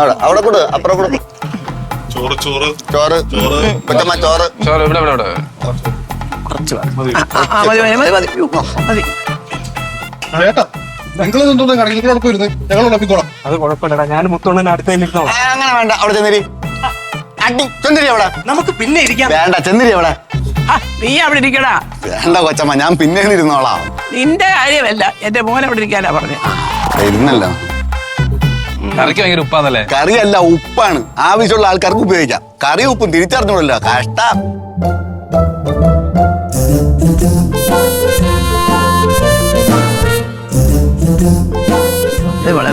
അവിടെ അവിടെ കൊടു അപ്പുറം കൊടു. ചോറ് ചോറ്. ചോറ്. ചോറ്. കൊച്ചമ്മ ചോറ്. ചോറ് ഇവിടെ ഇവിടെ ഇവിടെ. കുറച്ച് മതി. മതി മതി മതി ചേട്ടാ നിങ്ങൾ ഞങ്ങൾ ഉറപ്പിക്കോളാം അത് കുഴപ്പമില്ലടാ ഞാൻ മുത്തോണ്ണൻ അടുത്ത് തന്നെ ആ, അങ്ങനെ വേണ്ട. അവിടെ ചെന്നിരി. അടി ചെന്നിരി അവിടെ. നമുക്ക് പിന്നെ ഇരിക്കാം. വേണ്ട ചെന്നിരി അവിടെ. ആ, നീ അവിടെ ഇരിക്കടാ. വേണ്ട കൊച്ചമ്മ ഞാൻ പിന്നെ ഇരുന്നോളാം. നിന്റെ കാര്യമല്ല എന്റെ മോനെ അവിടെ ഇരിക്കാനാ പറഞ്ഞേ. ഇരുന്നല്ലോ. കറിക്ക് ഭയങ്കര ഉപ്പാന്നല്ലേ? കറിയല്ല ഉപ്പാണ്. ആവശ്യമുള്ള ആൾക്കാർക്ക് ഉപയോഗിക്കാം. കറി ഉപ്പും തിരിച്ചറിഞ്ഞോളല്ലോ കഷ്ടം.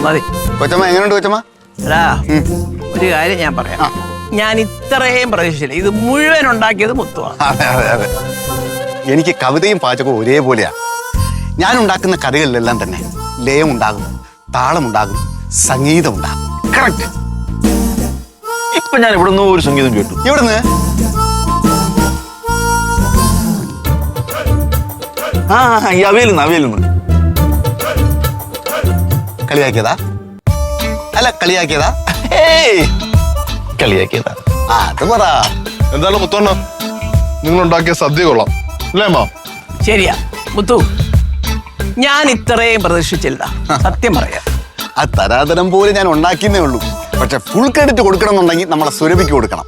മതി. കൊച്ചമ്മ എങ്ങനെയുണ്ട് കൊച്ചമ്മ? എടാ ഒരു കാര്യം ഞാൻ പറയാം. ഞാൻ ഇത്രയും പ്രതീക്ഷിച്ചില്ല. ഇത് മുഴുവൻ ഉണ്ടാക്കിയത് മുത്തുവാണ് അതെ അതെ അതെ. എനിക്ക് കവിതയും പാചകവും ഒരേപോലെയാ. ഞാൻ ഉണ്ടാക്കുന്ന കറികളിലെല്ലാം തന്നെ ലയം ഉണ്ടാകും താളം ഉണ്ടാകും സംഗീതം ഉണ്ടാകും കറക്റ്റ് ഇപ്പൊ ഞാൻ ഇവിടെ നിന്ന് ഒരു സംഗീതം കേട്ടു. ഇവിടുന്ന് ആ ഈ അവയിൽ നിന്ന് അവയിൽ നിന്ന്. കളിയാക്കിയതാ? അല്ല കളിയാക്കിയതാ? ഏയ്! കളിയാക്കിയതാ. ആ അത് പറ. എന്തായാലും മുത്തോണ്ണ നിങ്ങൾ ഉണ്ടാക്കിയ സദ്യ കൊള്ളാം. അല്ലേ അമ്മ? ശരിയാ. മുത്തു ഞാൻ ഇത്രയും പ്രതീക്ഷിച്ചില്ല. സത്യം പറയാം. ആ തരാതരം പോലെ ഞാൻ ഉണ്ടാക്കിയെന്നേ ഉള്ളൂ. പക്ഷെ ഫുൾ ക്രെഡിറ്റ് കൊടുക്കണം എന്നുണ്ടെങ്കിൽ നമ്മളെ സുരഭിക്ക് കൊടുക്കണം.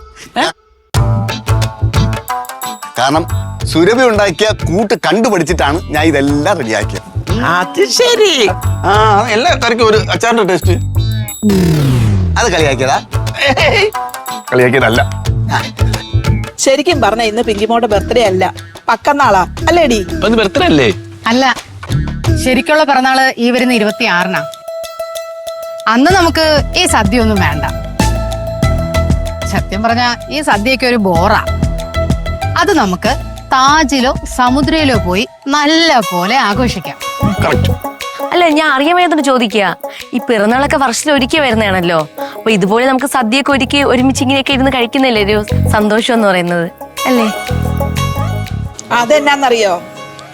കാരണം സുരഭി ഉണ്ടാക്കിയ കൂട്ട് കണ്ടുപഠിച്ചിട്ടാണ് ഞാൻ ഇതെല്ലാം റെഡിയാക്കിയത്. അത് ശരി. ആ എല്ലാ കറിക്കും ഒരു അച്ചാറിന്റെ ടേസ്റ്റ് അത് കളിയാക്കിയതാ? കളിയാക്കിയതല്ല. ശരിക്കും പറഞ്ഞ ഇന്ന് പിങ്കിമോടെ ബർത്ത്ഡേ അല്ല. പക്കന്നാളാ. അല്ലേടി? ഇപ്പൊ ബർത്ത്ഡേ അല്ലേ? അല്ല. ശരിക്കുള്ള പിറന്നാൾ ഈ വരുന്ന ഇരുപത്തി ആറിനാ അന്ന് നമുക്ക് ഈ സദ്യ ഒന്നും വേണ്ട. സത്യം പറഞ്ഞ ഈ സദ്യയൊക്കെ ഒരു ബോറാ. അത് നമുക്ക് താജിലോ സമുദ്രയിലോ പോയി നല്ല പോലെ ആഘോഷിക്കാം. അല്ല ഞാൻ അറിയാൻ വേണ്ടി ചോദിക്കുക ഈ പിറന്നാളൊക്കെ വർഷത്തിൽ ഒരുക്കി വരുന്നതാണല്ലോ. അപ്പൊ ഇതുപോലെ നമുക്ക് സദ്യയൊക്കെ ഒരുക്കി ഒരുമിച്ച് ഇങ്ങനെയൊക്കെ ഇരുന്ന് കഴിക്കുന്നില്ലേ ഒരു സന്തോഷം എന്ന് പറയുന്നത്? അല്ലേ? അതെന്നാന്നറിയോ?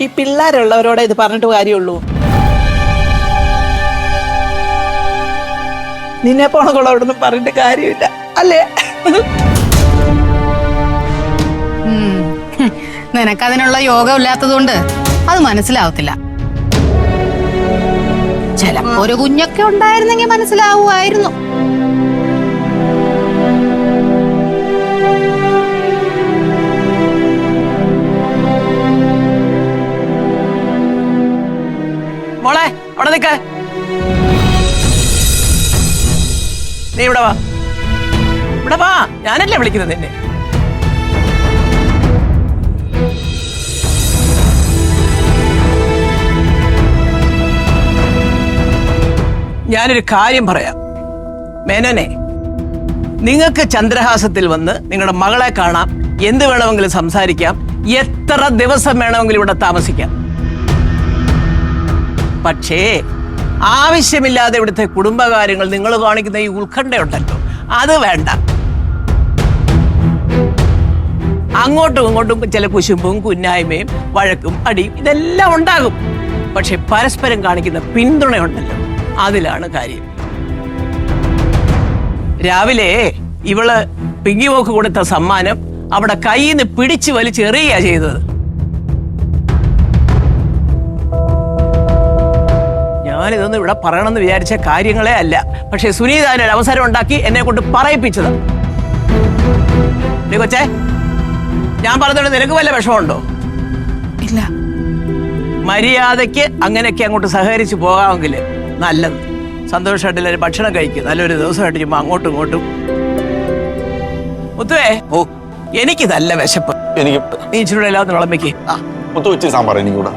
ഈ പിള്ളേരുള്ളവരോടെ ഇത് പറഞ്ഞിട്ട് കാര്യമുള്ളൂ. നിന്നെ പോണക്കുള്ള അവിടെ നിന്ന് പറഞ്ഞിട്ട് കാര്യമില്ല. അല്ലേ. നിനക്കതിനുള്ള യോഗം ഇല്ലാത്തതുകൊണ്ട് അത് മനസ്സിലാവത്തില്ല. ചിലപ്പോ ഒരു കുഞ്ഞൊക്കെ ഉണ്ടായിരുന്നെങ്കിൽ മനസ്സിലാവുമായിരുന്നു. മോളെ അവിടെ നിക്ക നീ ഇവിടെ വാ. ഇവിടെ വാ. ഞാനല്ലേ വിളിക്കുന്നത് നിന്നെ. ഞാനൊരു കാര്യം പറയാം. മേനനെ നിങ്ങൾക്ക് ചന്ദ്രഹാസത്തിൽ വന്ന് നിങ്ങളുടെ മകളെ കാണാം. എന്ത് വേണമെങ്കിലും സംസാരിക്കാം. എത്ര ദിവസം വേണമെങ്കിലും ഇവിടെ താമസിക്കാം. പക്ഷേ ആവശ്യമില്ലാതെ ഇവിടുത്തെ കുടുംബകാര്യങ്ങൾ നിങ്ങൾ കാണിക്കുന്ന ഈ ഉത്കണ്ഠയുണ്ടല്ലോ. അത് വേണ്ട. അങ്ങോട്ടും ഇങ്ങോട്ടും ചില കുശുമ്പും കുന്നായ്മയും വഴക്കും അടിയും ഇതെല്ലാം ഉണ്ടാകും. പക്ഷെ പരസ്പരം കാണിക്കുന്ന പിന്തുണയുണ്ടല്ലോ. അതിലാണ് കാര്യം. രാവിലെ ഇവൾ പിങ്കിമോക്ക് കൊടുത്ത സമ്മാനം അവിടെ കയ്യിൽ നിന്ന് പിടിച്ചു വലിച്ചെറിയുക ചെയ്തത്. ഞാനിതൊന്നും ഇവിടെ പറയണമെന്ന് വിചാരിച്ച കാര്യങ്ങളെ അല്ല. പക്ഷെ സുനീത അതിനൊരു അവസരം ഉണ്ടാക്കി എന്നെ കൊണ്ട് പറയിപ്പിച്ചത്. കൊച്ചേ ഞാൻ പറഞ്ഞോണ്ട് നിനക്ക് വല്ല വിഷമമുണ്ടോ? ഇല്ല. മര്യാദയ്ക്ക് അങ്ങനെയൊക്കെ അങ്ങോട്ട് സഹകരിച്ച് പോകാമെങ്കിൽ നല്ലത്. സന്തോഷമായിട്ട് എല്ലാവരും ഭക്ഷണം കഴിക്കും. നല്ലൊരു ദിവസമായിട്ട് ചുമ്മാ അങ്ങോട്ടും ഇങ്ങോട്ടും. മുത്തുവേ ഓ. എനിക്ക് നല്ല വിശപ്പ്. എനിക്ക് നീ ഇച്ചിരി എല്ലാത്തിനും വിളമ്പിക്ക്. ആ മുത്തു വെച്ച് സാമ്പാർ എനിക്കൂടെ